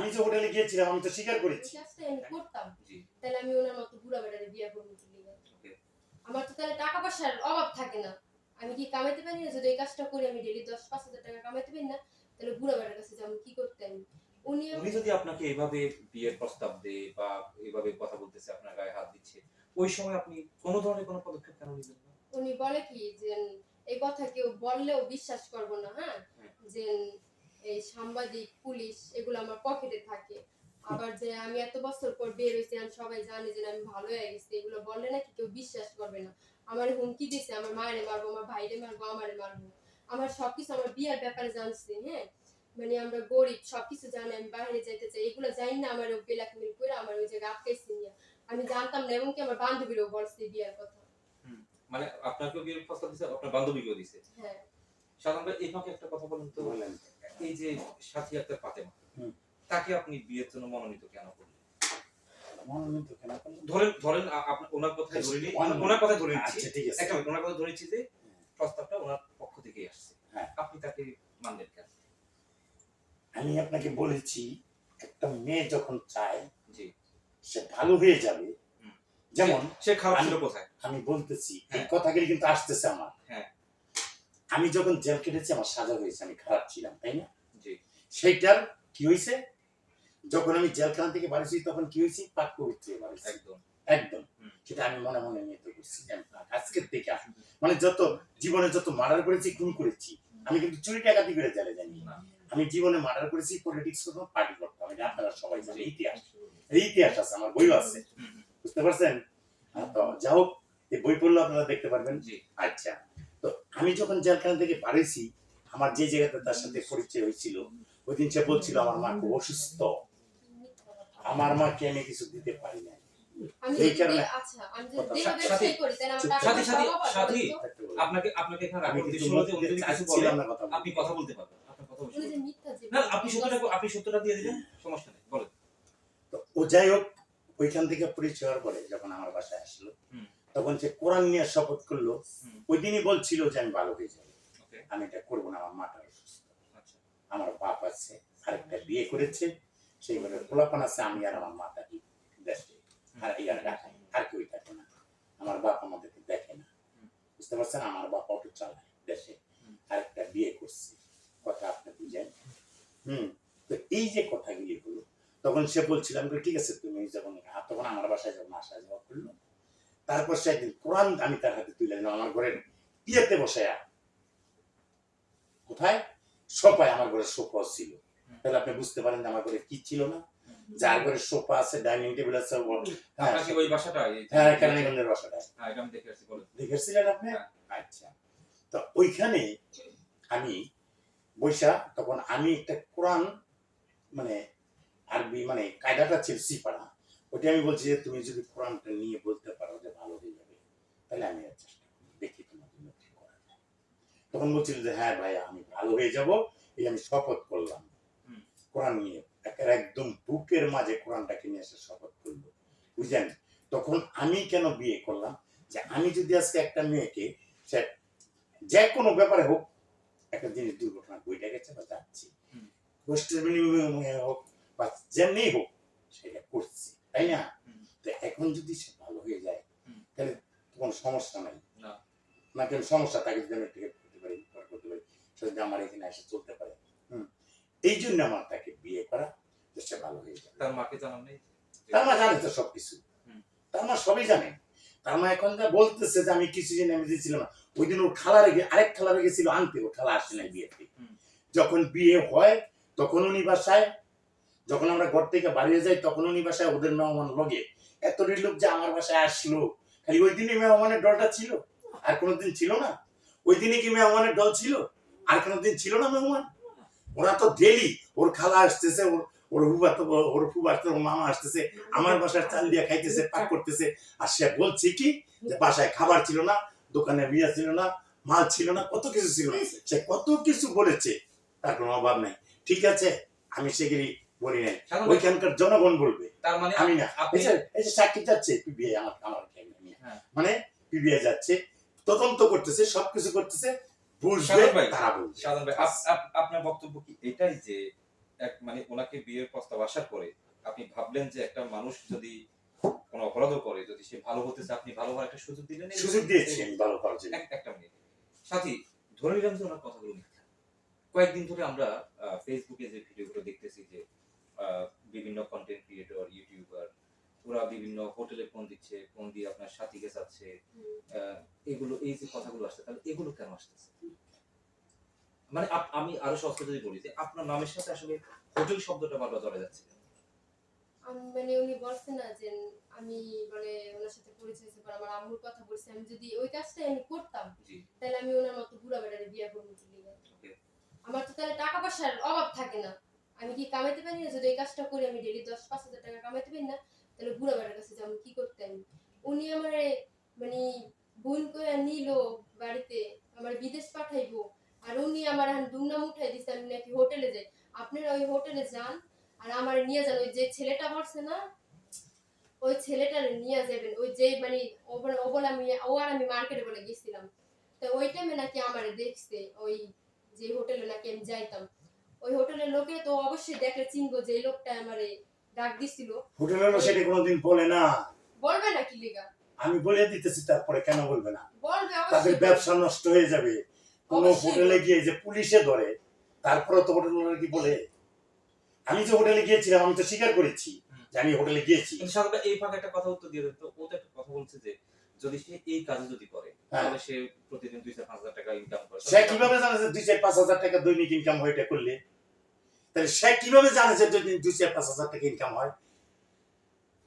আমি যে হোটেলে গিয়েছিলাম আমি তো স্বীকার করেছি। করতাম। তাহলে আমি ওনার মতো বুড়া বেটারে বিয়ে করব আমার তো তাহলে টাকা পয়সার অভাব থাকে না। আমি কি কামাইতে পারি না? যদি এই কাজটা করি আমি ডেলি দশ পাঁচ হাজার টাকা কামাইতে পারি না তাহলে বুড়া বেটার কাছে যাব কি করতে আমি উনি উনি যদি আপনাকে এভাবে বিয়ের প্রস্তাব দেয় বা এভাবে কথা বলতেছে আপনার গায়ে হাত দিচ্ছে ওই সময় আপনি কোনো ধরনের কোনো পদক্ষেপ কেন নিবেন না? উনি বলে কি যে এই কথা কেউ বললেও বিশ্বাস করব না হ্যাঁ? হ্যাঁ। যে এই সাংবাদিক পুলিশ এগুলো আমার পকেটে থাকে। আবার যে আমি এত বছর পর বের হয়েছি আমি সবাই জানে যে আমি ভালো হয়ে গেছি। এগুলো বললে নাকি কেউ বিশ্বাস করবে না। আমার হুমকি দিছে আমার মায়েরে মারবো আমার ভাইরে মারবো আমারে মারবো। আমার সবকিছু আমার বিয়ের ব্যাপারে জানছে হ্যাঁ? মানে আমরা গরিব সবকিছু জানে আমি বাইরে যাইতে চাই। এগুলো জানি না আমার ব্ল্যাকমেল করে আমার ওই জায়গায় আটকাইছে নিয়ে। আমি জানতাম না এবং কি আমার বান্ধবীরও বলছে বিয়ের কথা। মানে আপনাকেও বিয়ের প্রস্তাব দিছে আপনার বান্ধবীকেও দিছে। হ্যাঁ। সাধারণ ভাই এই ফাঁকে একটা কথা বলেন তো। বললেন এই যে সাথী আক্তার ফাতেমা তাকে আপনি বিয়ের জন্য মনোনীত কেন করলেন? মনোনীত কেন ধরেন ধরেন ওনার কথাই ধরে নিই ওনার কথা ধরে নিচ্ছি। ঠিক আছে। একটা ওনার কথা ধরে যে প্রস্তাবটা ওনার পক্ষ থেকেই আসছে। আপনি তাকে মানলেন কেন? আমি আপনাকে বলেছি একটা মেয়ে যখন চায় জি। সে ভালো হয়ে যাবে। যেমন সে খারাপ ছিল কোথায়? আমি বলতেছি এই হ্যাঁ। কথাগুলি কিন্তু আসতেছে আমার। হ্যাঁ। আমি যখন জেল কেটেছি আমার সাজা হয়েছে আমি খারাপ ছিলাম তাই না? সেইটার কি হয়েছে? যখন আমি জেলখানা থেকে বাড়িছি তখন কি হয়েছে? পাক পবিত্র একদম। একদম। সেটা আমি মনে মনে নিয়ে করছি। আজকের থেকে মানে যত জীবনে যত মার্ডার করেছি খুন করেছি আমি কিন্তু চুরি টাকাতি করে জেলে জানি আমি জীবনে মার্ডার করেছি পলিটিক্স করতাম পার্টি করতাম এটা আপনারা সবাই জানেন ইতিহাস। এই ইতিহাস আছে আমার বইও আছে। বুঝতে পারছেন? তো যা হোক এই বই পড়লে আপনারা দেখতে পারবেন। আচ্ছা। আমি যখন জেলখানা থেকে বাড়িছি আমার যে জায়গাতে তার সাথে পরিচয় হয়েছিল ওই দিন সে বলছিল আমার মা খুব অসুস্থ। আমার মাকে আমি কিছু দিতে পারি না এই কারণে- দে- আচ্ছা? আপনাকে আপনাকে আমি কিছু না। আপনি কথা বলতে পারবেন আপনার কথা উনি বলতে যে মিথ্যা যে না আপনি সত্যটা আপনি সত্যটা দিয়ে দিবেন সমস্যা নেই বলেন। তো ও যাই হোক ওইখান থেকে পরিচয় হওয়ার পরে যখন আমার বাসায় আসলো তখন সে কোরআন নিয়ে শপথ করল। ওই দিনই বলছিল যে আমি ভালো হয়ে যাব। আমি এটা করব না আমার মাটা অসুস্থ। আচ্ছা। আমার বাপ আছে আরেকটা বিয়ে করেছে সেইভাবে খোলাপান আছে আমি আর আমার মাতা দেশে আর ইয়ার ঢাকায় আর কেউ থাকে না। আমার বাপ আমাদেরকে দেখে না। বুঝতে পারছেন? আমার বাপ অটো চালায় দেশে। আরেকটা বিয়ে করছে। কথা আপনি বুঝেন? হুম। তো এই যে কথাগুলি হলো তখন সে বলছিল আমি ঠিক আছে তুমি যখন আর তখন আমার বাসায় যখন আসা যাওয়া করল তারপর সে একদিন কোরআন আমি তার হাতে দিলাম আমার ঘরের ইয়েতে বসে কোথায়? সোফায় আমার ঘরে সোফা ছিল। তাহলে আপনি বুঝতে পারেন আমার ঘরে কি ছিল না। যার ঘরে সোফা আছে ডাইনিং টেবিল আছে হ্যাঁ ওই বাসাটা? হ্যাঁ কেরানীগঞ্জের বাসাটা। হ্যাঁ দেখেছিলেন আপনি? হ্যাঁ। আচ্ছা। তো ওইখানে আমি বৈশা তখন আমি একটা কোরআন মানে আরবি মানে কায়দাটা ছিল সিপাড়া ওটা আমি বলছি যে তুমি যদি কোরআনটা নিয়ে বলতে পারো যে ভালো হয়ে যাবে তাহলে আমি চেষ্টা করি দেখি তোমার জন্য কি করা যায় তখন বলছিল যে হ্যাঁ ভাই আমি ভালো হয়ে যাব। এই আমি শপথ করলাম। কোরআন নিয়ে একদম বুকের মাঝে কোরআনটাকে নিয়ে এসে শপথ করল। বুঝলেন? তখন আমি কেন বিয়ে করলাম? যে আমি যদি আজকে একটা মেয়েকে সে যে কোনো ব্যাপারে হোক একটা জিনিস দুর্ঘটনা বইটা গেছে বা যাচ্ছি। গোষ্ঠীর বিনিময়ে হোক বা যেমনি হোক সেটা করছি তাই না? তো এখন যদি সে ভালো হয়ে যায় তাহলে কোনো সমস্যা নাই। না। কেন সমস্যা তাকে যদি আমি করতে পারি পার করতে পারি সে যদি আমার এখানে এসে চলতে পারে। হুম। এই জন্য আমার তাকে বিয়ে করা সে ভালো হয়ে যাবে। তার মাকে জানান নেই? তার মা জানে তো সবকিছু। তার মা সবই জানে। তার মা এখন যা বলতেছে যে আমি কিছু জেনে আমি দিয়েছিলাম না। ওই দিন ওর খালা রেখে আরেক খালা রেখেছিল আনতে। ও খালা আসে নাই বিয়েতে। যখন বিয়ে হয় তখন উনি বাসায় যখন আমরা ঘর থেকে বাড়িয়ে যাই তখন উনি বাসায় ওদের মেহমান লগে। এতটি লোক যে আমার বাসায় আসলো। খালি ওই দিনই মেহমানের দলটা ছিল। আর কোনোদিন ছিল না। ওই দিনে কি মেহমানের দল ছিল? আর কোনোদিন ছিল না মেহমান? ওরা তো ডেলি ওর খালা আসতেছে ওর ওর হুবা তো ওর ফুবা ওর মামা আসতেছে আমার বাসার চাল দিয়ে খাইতেছে পাক করতেছে। আর সে বলছে কি যে বাসায় খাবার ছিল না দোকানে বিয়া ছিল না মাল ছিল না কত কিছু ছিল না। সে কত কিছু বলেছে তার কোনো অভাব নাই। ঠিক আছে আমি সেগুলি বলি নাই। ওইখানকার জনগণ বলবে। তার মানে আমি না। আপনি এই যে- সাক্ষী যাচ্ছে পিবিআই আমার আমার হ্যাঁ। মানে পিবিআই যাচ্ছে। তদন্ত করতেছে সবকিছু করতেছে বুঝবে তারা ভাই আপ- আপনার বক্তব্য কি এটাই যে এক মানে ওনাকে বিয়ের প্রস্তাব আসার পরে আপনি ভাবলেন যে একটা মানুষ যদি কোনো অপরাধও করে যদি সে ভালো হতে চায় আপনি ভালো হওয়ার একটা সুযোগ দিলেন সুযোগ দিয়েছি আমি ভালো হওয়ার জন্য। একটা মিনিট। সাথী ধরে নিলাম যে ওনার কথাগুলো মিথ্যা। কয়েকদিন ধরে আমরা আহ, ফেসবুকে যে ভিডিওগুলো দেখতেছি যে আহ, বিভিন্ন কন্টেন্ট ক্রিয়েটর ইউটিউবার ওরা বিভিন্ন হোটেলে ফোন দিচ্ছে ফোন দিয়ে আপনার সাথীকে চাচ্ছে আহ, এগুলো এই যে কথাগুলো আসছে তাহলে এগুলো কেন আসতেছে? মানে আমি আরও সহজ যদি বলি যে আপনার নামের সাথে আসলে হোটেল শব্দটা বারবার ধরে যাচ্ছে আমি মানে উনি বলছে না যে আমি মানে ওনার সাথে পরিচয় হয়েছে পর আমার আম্মুর কথা বলছে আমি যদি ওই কাজটা আমি করতাম তাহলে আমি ওনার মতো বুড়া বিয়ে করব আমার তো তাহলে টাকা পয়সার অভাব থাকে না। আমি কি কামাইতে পারি না? যদি এই কাজটা করি আমি ডেলি দশ পাঁচ হাজার টাকা কামাইতে পারি না তাহলে বুড়া কাছে যাব কি করতে আমি উনি আমার মানে বোন করে নিল বাড়িতে আমার বিদেশ পাঠাইবো। আর উনি আমার এখন দুমনাম উঠাই দিচ্ছে আমি নাকি হোটেলে যাই। আপনারা ওই হোটেলে যান আর আমার নিয়ে যান। ওই যে ছেলেটা মরছে না ওই ছেলেটার নিয়ে যাবেন। ওই যে মানে ও বলে- আমি ও আর আমি মার্কেটে বলে গেছিলাম। তো ওই টাইমে নাকি আমার দেখছে ওই যে হোটেলে নাকি আমি যাইতাম। ওই হোটেলের লোকে তো অবশ্যই দেখলে চিনবো যে লোকটা আমারে ডাক দিছিল। হোটেলের সেটা কোনোদিন বলে না। বলবে না কি লিগা? আমি বলে দিতেছি তারপরে কেন বলবে না? তাদের ব্যবসা নষ্ট হয়ে যাবে। কোন হোটেলে গিয়ে যে পুলিশে ধরে তারপরে তো হোটেল কি বলে? আমি যে হোটেলে গিয়েছিলাম আমি তো স্বীকার করেছি যে আমি হোটেলে গিয়েছি। এই ফাঁকে একটা কথা উত্তর দিয়ে দিত ও তো একটা কথা বলছে যে যদি সে এই কাজ যদি করে হ্যাঁ। তাহলে সে প্রতিদিন দুই চার পাঁচ হাজার টাকা ইনকাম করে। সে কীভাবে জানে যে দুই চার পাঁচ হাজার টাকা দৈনিক ইনকাম হয় এটা করলে? তাহলে সে কীভাবে জানে যে দুই চার পাঁচ হাজার টাকা ইনকাম হয়?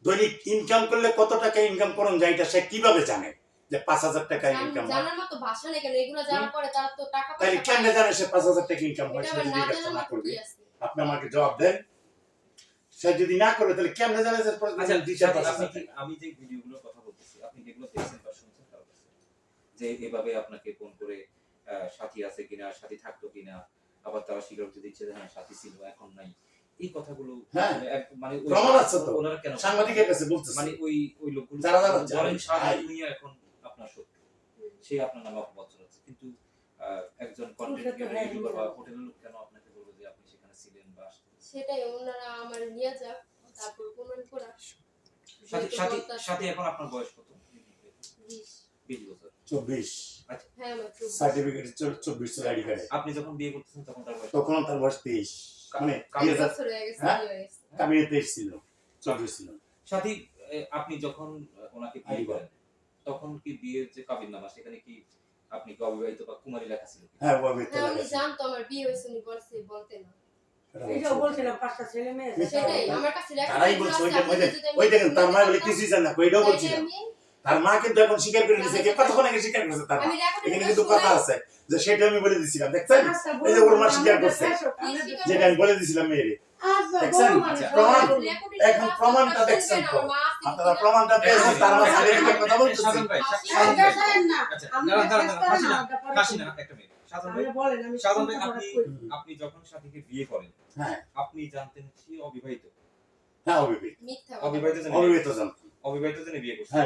দৈনিক ইনকাম করলে কত টাকা ইনকাম করুন যায় এটা সে কীভাবে জানে? যে পাঁচ হাজার টাকা ইনকাম জানার মতো ভাষা নেই কেন? এগুলো যারা করে তারা তো টাকা তাহলে কেমনে জানে সে পাঁচ হাজার টাকা ইনকাম হয়? সে যদি না করবে আপনি আমাকে জবাব দেন। সে যদি না করে তাহলে কেমনে জানে যে আচ্ছা? আমি যে ভিডিওগুলোর কথা বলতেছি আপনি যেগুলো দেখছেন বা শুনছেন যে এভাবে আপনাকে ফোন করে আহ, সাথী আছে কিনা সাথী থাকতো কিনা আবার তারা স্বীকারোক্তি দিচ্ছে যে হ্যাঁ সাথী ছিল এখন নাই। এই কথাগুলো হ্যাঁ। মানে মানে। ওনারা কেন সাংবাদিকের কাছে বলতেছে। মানে ওই ওই লোকগুলো যারা যারা বলেন সারা দুনিয়া এখন আপনার শত্রু। সে আপনার নামে অপবাদ কিন্তু একজন কন্টেন্ট তো হ্যাঁ, ইউটিউবার বা হোটেলের লোক কেন আপনাকে বলবে যে আপনি সেখানে ছিলেন বা সেটাই ওনারা আমার নিয়ে যাক তারপর প্রমাণ করা। সাথী যেহেতু সাথী এখন আপনার বয়স কত? হ্যাঁ। সার্টিফিকেট চব্বিশ। আইডি কার্ডে। আপনি যখন বিয়ে করতেছেন তখন তার বয়স তখন তার বয়স তেইশ। মানে হয়ে? ছিল সাথী আপনি যখন ওনাকে বিয়ে করেন তখন কি বিয়ের যে কাবিন নামা সেখানে কি আপনি কি অবিবাহিত বা কুমারী লেখা ছিল হ্যাঁ ওভাবে তো হ্যাঁ লাগাইছে। জানতো আমার বিয়ে হয়েছে উনি বলছে বলতে না। আমি তার মা আমি- কিন্তু এখন স্বীকার করে দিয়েছে কতক্ষণ আগে স্বীকার করেছে তার মা? এখানে কিন্তু কথা আছে। যে সেটা আমি বলে দিছিলাম দেখছেন? আচ্ছা, এই যে ওর মা স্বীকার করছে। যেটা আমি বলে দিছিলাম মেয়েরে। আচ্ছা, দেখছেন? আচ্ছা, প্রমাণ- এখন প্রমাণটা দেখছেন তো। আপনারা প্রমাণটা পেয়েছেন তার মা সাথে একটা কথা বলতেছে। সাধন ভাই, আপনি না। আচ্ছা, একটা মিনিট। সাধন ভাই, যখন সাথীকে বিয়ে করেন হ্যাঁ। আপনি জানতেন সে অবিবাহিত? হ্যাঁ অবিবাহিত। অবিবাহিত অবিবাহিত জানতাম অবিবাহিত জেনে বিয়ে করছেন